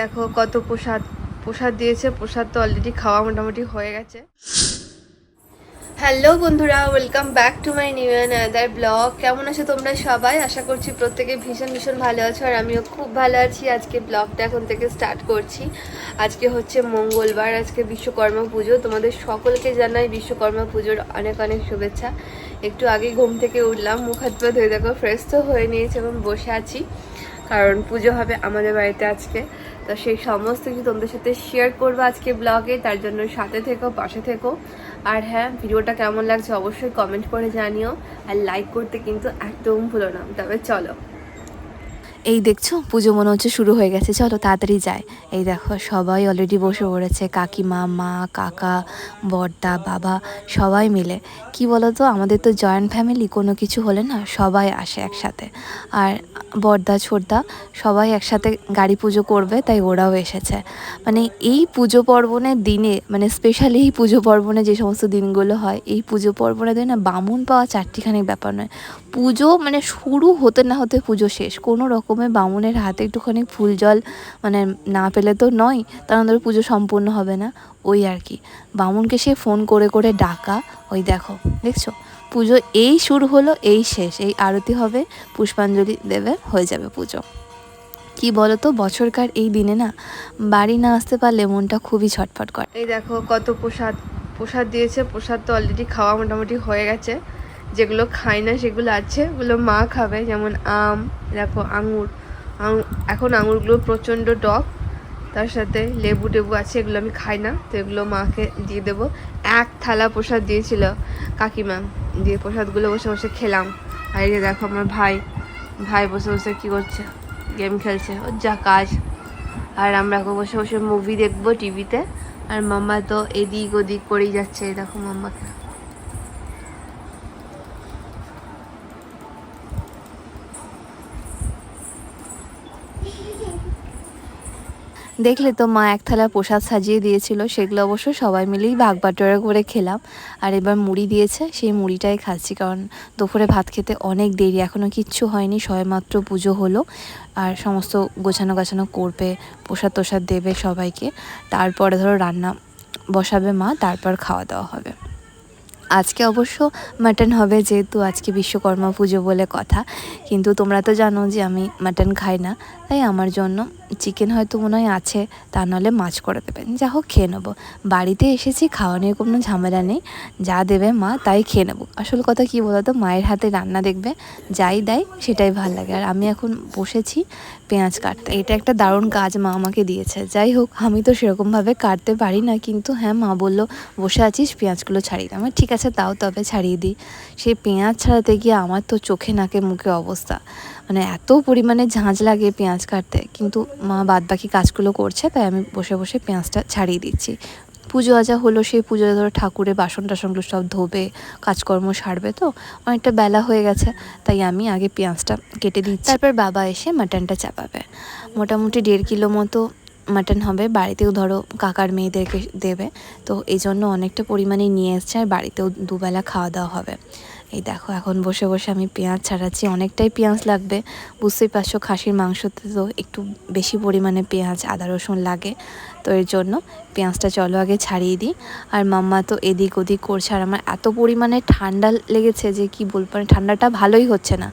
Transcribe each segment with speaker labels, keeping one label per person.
Speaker 1: দেখো কত প্রসাদ প্রসাদ দিয়েছে, প্রসাদ তো অলরেডি খাওয়া মোটামুটি হয়ে গেছে। হ্যালো বন্ধুরা welcome back to my new another blog কেমন আছো তোমরা সবাই? আশা করছি প্রত্যেকে ভীষণ ভীষণ ভালো আছো আর আমিও খুব ভালো আছি। আজকে ব্লগটা এখন থেকে স্টার্ট করছি। আজকে হচ্ছে মঙ্গলবার, আজকে বিশ্বকর্মা পুজো। তোমাদের সকলকে জানাই বিশ্বকর্মা পুজোর অনেক অনেক শুভেচ্ছা। একটু আগে ঘুম থেকে উঠলাম, মুখ হাত পা ধুয়ে দেখো ফ্রেশ তো হয়ে নিয়েছে এবং বসে আছি। কারণ পুজো হবে আমাদের বাড়িতে আজকে। তো সেই সমস্ত কিছু তোমাদের সাথে শেয়ার করব আজকে ব্লগে তার জন্য সাথে থেকো, পাশে থেকো। আর হ্যাঁ ভিডিওটা কেমন লাগছে অবশ্যই কমেন্ট করে জানিও। আর লাইক করতে কিন্তু একদম ভুলো না। তবে চলো। এই দেখছ, পুজো মনে হচ্ছে শুরু হয়ে গেছে। চলো তাড়াতাড়ি যায় এই দেখো, সবাই অলরেডি বসে পড়েছে। কাকিমা, মা, কাকা বড়দা বাবা, সবাই মিলে। কি বলো তো আমাদের তো জয়েন্ট ফ্যামিলি কোনো কিছু হলে না সবাই আসে একসাথে। আর বড়দা ছোটদা, সবাই একসাথে গাড়ি পুজো করবে, তাই ওরাও এসেছে। মানে এই পুজো পার্বণের দিনে মানে স্পেশালি এই পুজো পার্বণে যে সমস্ত দিনগুলো হয়, এই পুজো পার্বণের দিনে বামুন পাওয়া চারটিখানি ব্যাপার নয়। পুজো মানে শুরু হতে না হতে পুজো শেষ। কোনো রকমে বামুনের হাতে একটুখানি ফুল জল মানে না পেলে তো নয় তার ধরো পুজো সম্পূর্ণ হবে না, ওই আর কি। বামুনকে সে ফোন করে করে ডাকা, ওই দেখো, দেখছ? পুজো এই শুরু হলো, এই শেষ, এই আরতি হবে, পুষ্পাঞ্জলি দেবে, হয়ে যাবে পুজো। কি বলো তো বছরকার এই দিনে না, বাড়ি না আসতে পারলে মনটা খুবই ছটফট করে। এই দেখো কত প্রসাদ প্রসাদ দিয়েছে, প্রসাদ তো অলরেডি খাওয়া মোটামুটি হয়ে গেছে। যেগুলো খাই না, সেগুলো আছে। ওগুলো মা খাবে, যেমন আম, দেখো আঙুর। এখন আঙুরগুলো প্রচণ্ড টক। তার সাথে লেবু টেবু আছে, এগুলো আমি খাই না, তো এগুলো মাকে দিয়ে দেবো। এক থালা প্রসাদ দিয়েছিল কাকিমা। দিয়ে প্রসাদগুলো বসে বসে খেলাম। আর এই দেখো আমার ভাই ভাই বসে বসে কী করছে? গেম খেলছে, ওর যা কাজ। আর আমরা এখন বসে বসে মুভি দেখব টিভিতে আর মাম্মা তো এদিক ওদিক করেই যাচ্ছে দেখো মাম্মাকে। দেখলে তো মা এক থালা প্রসাদ সাজিয়ে দিয়েছিল, সেগুলো অবশ্য সবাই মিলেই ভাগ বাটোয়ারা করে খেলাম। আর এবার মুড়ি দিয়েছে, সেই মুড়িটাই খাচ্ছি, কারণ দুপুরে ভাত খেতে অনেক দেরি এখনও কিচ্ছু হয়নি সবেমাত্র পুজো হলো। আর সমস্ত গোছানো গাছানো করবে, প্রসাদ তোসাদ দেবে সবাইকে। তারপরে ধরো রান্না বসাবে মা, তারপর খাওয়া দাওয়া হবে। আজকে অবশ্য মাটন হবে যেহেতু আজকে বিশ্বকর্মা পুজো বলে কথা। কিন্তু তোমরা তো জানো যে আমি মাটন খাই না, তাই আমার জন্য চিকেন হয়তো মনে হয় আছে, তা নাহলে মাছ করে দেবেন। যা হোক খেয়ে নেব। বাড়িতে এসেছি, খাওয়া নিয়ে কোনো ঝামেলা নেই। যা দেবে মা, তাই খেয়ে নেব। আসল কথা কী বলতো মায়ের হাতে রান্না দেখবে, যাই দেয় সেটাই ভালো লাগে। আর আমি এখন বসেছি পেঁয়াজ কাটতে। এটা একটা দারুণ কাজ মা আমাকে দিয়েছে। যাই হোক, আমি তো সেরকমভাবে কাটতে পারি না, কিন্তু হ্যাঁ মা বলল, বসে আছিস, পেঁয়াজগুলো ছাড়িয়ে আমার ঠিক আছে। তাও তবে ছাড়িয়ে দিই। সেই পেঁয়াজ ছাড়াতে গিয়ে আমার তো চোখে নাকে মুখে অবস্থা। মানে এত পরিমাণে ঝাঁঝ লাগে পেঁয়াজ কাটতে। কিন্তু মা বাদ বাকি কাজগুলো করছে, তাই আমি বসে বসে পেঁয়াজটা ছাড়িয়ে দিচ্ছি। পুজো আজা হলো, সেই পুজোয় ধরো ঠাকুরের বাসন টাসনগুলো সব ধোবে, কাজকর্ম সারবে তো, অনেকটা বেলা হয়ে গেছে, তাই আমি আগে পেঁয়াজটা কেটে দিচ্ছি। তারপর বাবা এসে মাটনটা চাপাবে। মোটামুটি দেড় কিলো মতো মাটন হবে, বাড়িতেও ধরো কাকার মেয়েদেরকে দেবে। তো এই জন্য অনেকটা পরিমাণে নিয়ে এসছে আর বাড়িতেও দুবেলা খাওয়া দাওয়া হবে। এই দেখো, এখন বসে বসে আমি পেঁয়াজ ছাড়াচ্ছি। অনেকটাই পেঁয়াজ লাগবে। বুঝতেই পারছ খাসির মাংসতে তো একটু বেশি পরিমাণে পেঁয়াজ, আদা, রসুন লাগে। তো এর জন্য পেঁয়াজটা চলো আগে ছাড়িয়ে দিই। আর মাম্মা তো এদিক ওদিক করছে। আর আমার এত পরিমাণে ঠান্ডা লেগেছে যে কি বলব মানে ঠান্ডাটা ভালোই হচ্ছে না।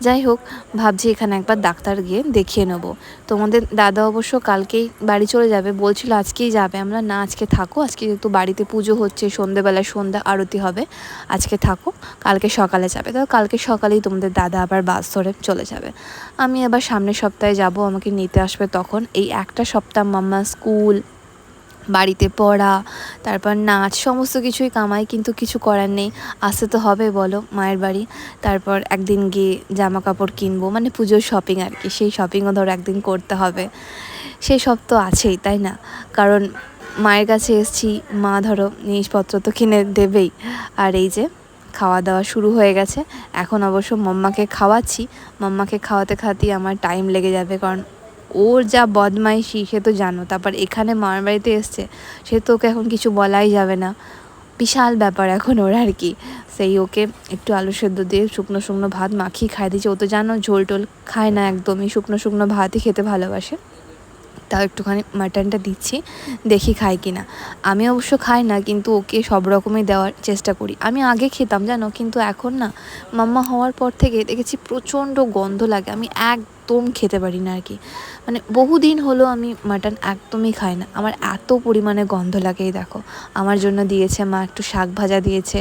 Speaker 1: যাই হোক, ভাবছি এখানে একবার ডাক্তার গিয়ে দেখিয়ে নেব। তোমাদের দাদা অবশ্য কালকেই বাড়ি চলে যাবে, বলছিল আজকেই যাবে। আমরা, না, আজকে থাকো। আজকে যেহেতু বাড়িতে পুজো হচ্ছে সন্ধেবেলায় সন্ধ্যা আরতি হবে, আজকে থাকো। কালকে সকালে যাবে। তো কালকে সকালেই তোমাদের দাদা আবার বাস ধরে চলে যাবে। আমি আবার সামনের সপ্তাহে যাব, আমাকে নিতে আসবে তখন। এই একটা সপ্তাহ মাম্মা স্কুল বাড়িতে পড়া, তারপর নাচ, সমস্ত কিছুই কামাই, কিন্তু কিছু করার নেই। আসতে তো হবে বলো, মায়ের বাড়ি। তারপর একদিন গিয়ে জামা কাপড় কিনবো মানে পুজোর শপিং আর কি। সেই শপিংও ধরো একদিন করতে হবে। সেই সব তো আছেই, তাই না? কারণ মায়ের কাছে এসছি, মা ধরো জিনিসপত্র তো কিনে দেবেই। আর এই যে খাওয়া দাওয়া শুরু হয়ে গেছে। এখন অবশ্য মাম্মাকে খাওয়াচ্ছি। মাম্মাকে খাওয়াতে খাওয়াতেই আমার টাইম লেগে যাবে, কারণ ওর যা বদমাইশি, সে তো জানো। তারপর এখানে মামার বাড়িতে এসছে, সে তো ওকে এখন কিছু বলাই যাবে না। বিশাল ব্যাপার এখন ওর আর কি। সেই ওকে একটু আলু সেদ্ধ দিয়ে শুকনো শুকনো ভাত মাখিয়ে খাই দিয়েছে। ও তো জানো ঝোল টোল খায় না একদমই। শুকনো শুকনো ভাতই খেতে ভালোবাসে। তাও একটুখানি মাটনটা দিচ্ছি, দেখি খায় কি না আমি অবশ্য খাই না, কিন্তু ওকে সব রকমই দেওয়ার চেষ্টা করি। আমি আগে খেতাম, জানো? কিন্তু এখন না, মাম্মা হওয়ার পর থেকে দেখেছি প্রচণ্ড গন্ধ লাগে। আমি একদম খেতে পারি না আর কি। মানে বহুদিন হলো আমি মাটন একদমই খাই না। আমার এত পরিমাণে গন্ধ লাগে দেখো। আমার জন্য দিয়েছে মা একটু শাক ভাজা দিয়েছে,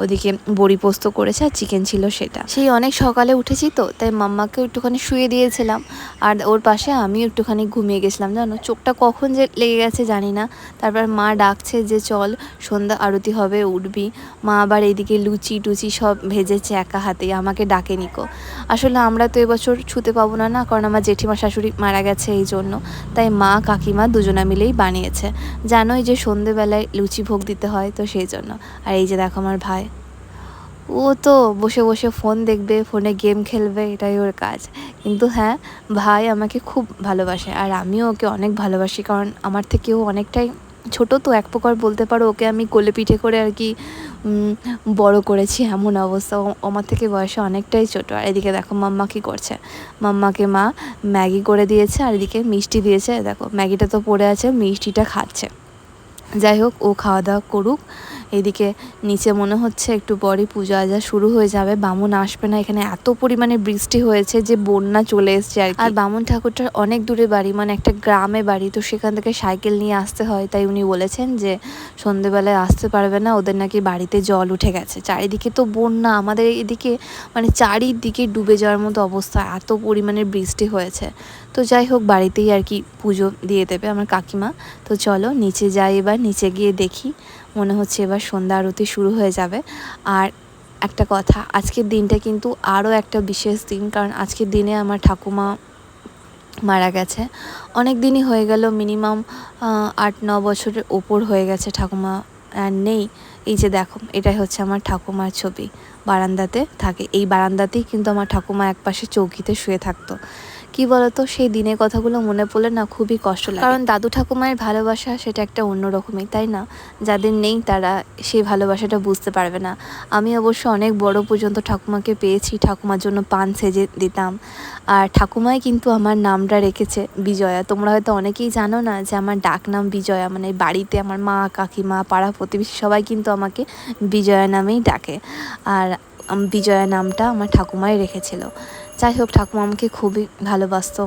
Speaker 1: ওদিকে বড়ি পোস্ত করেছে আর চিকেন ছিল সেটা। সেই অনেক সকালে উঠেছি তো, তাই মাম্মাকে একটুখানি শুয়ে দিয়েছিলাম। আর ওর পাশে আমি একটুখানি ঘুমিয়ে গেছিলাম। জানো? চোখটা কখন যে লেগে গেছে জানি না। তারপর মা ডাকছে যে, চল, সন্ধ্যা আরতি হবে, উঠবি। মা আবার এইদিকে লুচি টুচি সব ভেজেছে একা হাতে আমাকে ডাকে নিকো। আসলে আমরা তো এবছর ছুতে পাবো না না? কারণ আমার জেঠিমা শাশুড়ি মারা গেছে এই জন্য। তাই মা, কাকিমা দুজনা মিলেই বানিয়েছে। জানোই যে সন্ধেবেলায় লুচি ভোগ দিতে হয় তো সেই জন্য। আর এই যে দেখো আমার ভাই। ও তো বসে বসে ফোন দেখবে ফোনে গেম খেলবে, এটাই ওর কাজ। কিন্তু হ্যাঁ ভাই আমাকে খুব ভালোবাসে আর আমিও ওকে অনেক ভালোবাসি। কারণ আমার থেকেও অনেকটাই ছোট, তো এক প্রকার বলতে পারো ওকে আমি কোলে পিঠে করে আর কি বড় করেছি এমন অবস্থা। আমার থেকে বয়সে অনেকটাই ছোট। আর এদিকে দেখো মাম্মা কী করছে। মাম্মাকে মা ম্যাগি করে দিয়েছে আর এদিকে মিষ্টি দিয়েছে। দেখো ম্যাগিটা তো পড়ে আছে, মিষ্টিটা খাচ্ছে। যাই হোক, ও খাওয়া দাওয়া করুক। এদিকে নিচে মনে হচ্ছে একটু পরই পুজো আজা শুরু হয়ে যাবে। বামুন আসবে না, এখানে এত পরিমাণে বৃষ্টি হয়েছে যে বন্যা চলে এসছে আর। আর বামুন ঠাকুরটার অনেক দূরে বাড়ি মানে একটা গ্রামে বাড়ি, তো সেখান থেকে সাইকেল নিয়ে আসতে হয়। তাই উনি বলেছেন যে, সন্ধেবেলায় আসতে পারবে না, ওদের নাকি বাড়িতে জল উঠে গেছে। চারিদিকে তো বন্যা, আমাদের এদিকে মানে চারিদিকে ডুবে যাওয়ার মতো অবস্থা, এত পরিমাণে বৃষ্টি হয়েছে। তো যাই হোক, বাড়িতেই আর কি পুজো দিয়ে দেবে আমার কাকিমা। তো চলো, নিচে যাই এবার নিচে গিয়ে দেখি, মনে হচ্ছে এবার সন্ধ্যা আরতি শুরু হয়ে যাবে। আর একটা কথা, আজকের দিনটা কিন্তু আরও একটা বিশেষ দিন, কারণ আজকের দিনে আমার ঠাকুমা মারা গেছে। অনেক দিনই হয়ে গেল, মিনিমাম আট, ন বছরের ওপর হয়ে গেছে ঠাকুমা আর নেই। এই যে দেখো, এটাই হচ্ছে আমার ঠাকুমার ছবি। বারান্দাতে থাকে। এই বারান্দাতেই কিন্তু আমার ঠাকুমা একপাশে চৌকিতে শুয়ে থাকতো। কি বলতো, সেই দিনের কথাগুলো মনে পড়লে না খুবই কষ্ট লাগে। কারণ দাদু ঠাকুমায়ের ভালোবাসা সেটা একটা অন্যরকমই তাই না? যাদের নেই তারা সেই ভালোবাসাটা বুঝতে পারবে না। আমি অবশ্য অনেক বড় পর্যন্ত ঠাকুমাকে পেয়েছি, ঠাকুমার জন্য পান সেজে দিতাম। আর ঠাকুমাই কিন্তু আমার নামটা রেখেছে, বিজয়া। তোমরা হয়তো অনেকেই জানো না যে আমার ডাক নাম বিজয়া মানে বাড়িতে আমার মা, কাকিমা, পাড়া প্রতিবেশী সবাই কিন্তু আমাকে বিজয়া নামেই ডাকে। আর বিজয়া নামটা আমার ঠাকুমাই রেখেছিল। যাই হোক ঠাকুমা আমাকে খুবই ভালোবাসতো।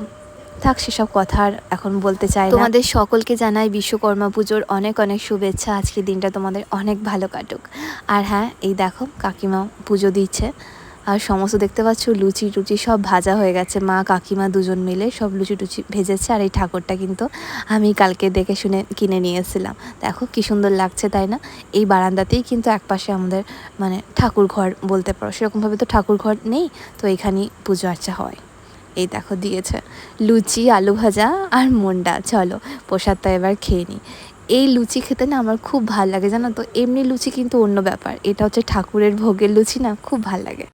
Speaker 1: থাক, সেসব কথা আর এখন বলতে চাই তোমাদের সকলকে জানাই বিশ্বকর্মা পুজোর অনেক অনেক শুভেচ্ছা। আজকের দিনটা তোমাদের অনেক ভালো কাটুক। আর হ্যাঁ এই দেখো কাকিমা পুজো দিচ্ছে। আর সমস্ত দেখতে পাচ্ছ, লুচি টুচি সব ভাজা হয়ে গেছে। মা, কাকিমা দুজন মিলে সব লুচি টুচি ভেজেছে আর এই ঠাকুরটা কিন্তু আমি কালকে দেখে শুনে কিনে নিয়ে এসেছিলাম দেখো কি সুন্দর লাগছে, তাই না? এই বারান্দাতেই কিন্তু একপাশে আমাদের মানে ঠাকুর ঘর বলতে পারো। সেরকমভাবে তো ঠাকুর ঘর নেই, তো এখানেই পুজো আর্চা হয়। এই দেখো দিয়েছে লুচি, আলু ভাজা আর মন্ডা। চলো প্রসাদটা এবার খেয়ে নিই। এই লুচি খেতে না আমার খুব ভালো লাগে, জানো তো? এমনি লুচি কিন্তু অন্য ব্যাপার। এটা হচ্ছে ঠাকুরের ভোগের লুচি না, খুব ভালো লাগে।